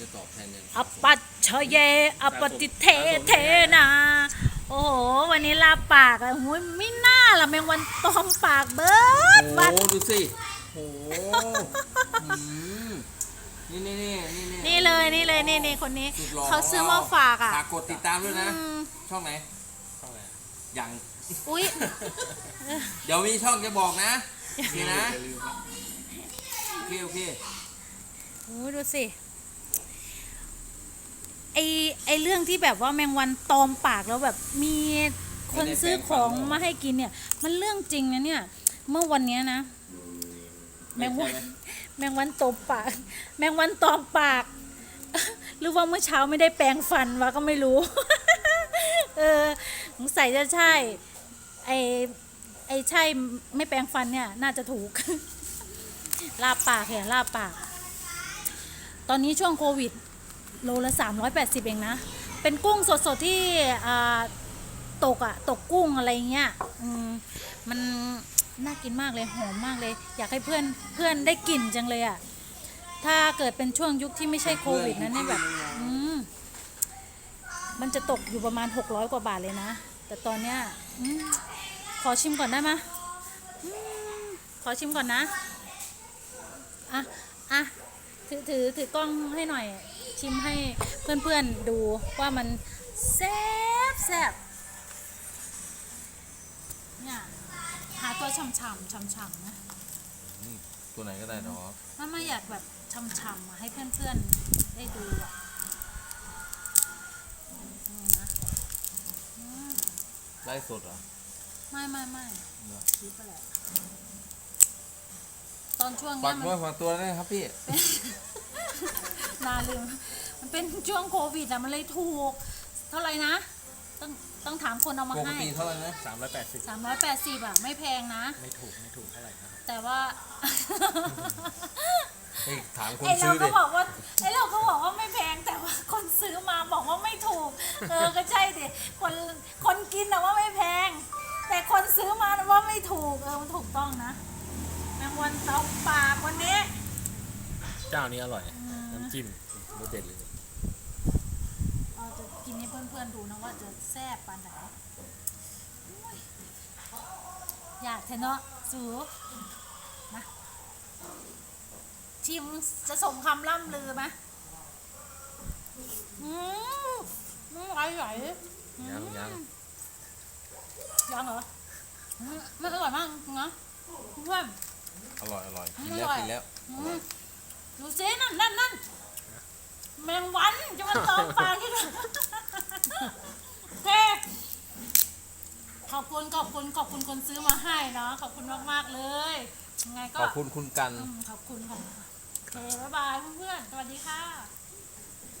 จะตอบแทนยังอปัชเชเยอปติเทเทนา โอ้โห วันนี้ลาปากอะหูยไม่น่าละแมงวันตอมปากเบิดโอ้บัดดูสิโอ้อืมนี่นี่นี่นี่นี่เลยนี่เลยนี่นี่คนนี้สุดหล่เขาซื้อมาฝากอะฝากกดติดตามด้วยนะอืมช่องไหนช่องไหนยังอุ้ยเดี๋ยวมีช่องจะบอกนะโอเคนะอย่าลืมครับโอเคโอเคโอ้ยดูสิ ไอไอเรื่องที่แบบว่าแมงวันตอมปากแล้วแบบมีคนซื้อของมาให้กินเนี่ย มันเรื่องจริงนะเนี่ย เมื่อวันเนี้ยนะ แมงวันแมงวันตบปาก แมงวันตอมปาก หรือว่าเมื่อเช้าไม่ได้แปรงฟันวะก็ไม่รู้ เออสงสัยจะใช่ ไอไอใช่ไม่แปรงฟันเนี่ย น่าจะถูก ลาบปากเนี่ยลาบปาก ตอนนี้ช่วงโควิด โลละ 380 เองนะ เป็นกุ้งสดๆที่ตกอะตกกุ้งอะไรเงี้ยมมันน่ากินมากเลยหอมมากเลย อยากให้เพื่อนเพื่อนได้กลิ่นจังเลยอะถ้าเกิดเป็นช่วงยุคที่ไม่ใช่โควิดนะเนี่ยแบบมมันจะตกอยู่ประมาณ 600 กว่าบาทเลยนะ แต่ตอนเนี้ยอขอชิมก่อนได้ไหมอมขอชิมก่อนนะ อะ อะ ถือ ถือ ถือกล้องให้หน่อย ชิมให้เพื่อนๆดูว่ามันแซ่บแซ่บเนี่ยหาตัวช่ำๆช่ำๆนะตัวไหนก็ได้เนาะถ้าไม่อยากแบบช่ำๆอะให้เพื่อนๆได้ดูอะนี่นะอืมไล่สดเหรอ ไม่ไม่ไม่เหรอคลิปไปแหละ ตอนช่วงฝาเนี้กยมันด้วยฝากตัวด้วยครับพี่ นาลืมมันเป็นช่วงโควิดอะมันเลยถูก เท่าไหร่นะ ต้องต้องถามคนเอามาปกให้ติเท่าไหร่นะสามร้อยแปดสิบสามร้อยแปดสิบอะไม่แพงนะ ไม่ถูกไม่ถูกเท่าไหร่ครับแต่ว่าเฮ้ยถามคนไอเราซื้อก็ดิบอกว่าไอเราก็บอกว่าไม่แพงแต่ว่าคนซื้อมาบอกว่าไม่ถูก เออก็ใช่ดิคนคนกินนะว่าไม่แพง แต่คนซื้อมาน่ะว่าไม่ถูกเออมันถูกต้องนะ แมงวันเตาปากวันนี้เจ้านี้อร่อย น้ำจิ้มรสเด็ดเลย เราจะกินให้เพื่อนๆดูนะว่าจะแซ่บปานไหนอุ้ยอยากเทเนาะสูนะชิมจะสมคำล่ำลือไหมอืมอืมอร่อยอืมยังยัง ยังเหรออืมมันอร่อยมากจริงๆนะเพื่อน อร่อยอร่อยกินอแล้วร่อยกินแล้วอืมดูซินั่นนั่นนั่นแมงวันจะมาตอมปากที่ไหนโอเคขอบคุณขอบคุณขอบคุณคนซื้อมาให้เนาะขอบคุณมากๆเลยยังไงก็ขอบคุณคุณกัน อืมขอบคุณค่ะโอเคบ๊ายบายเพื่อนๆสวัสดีค่ะ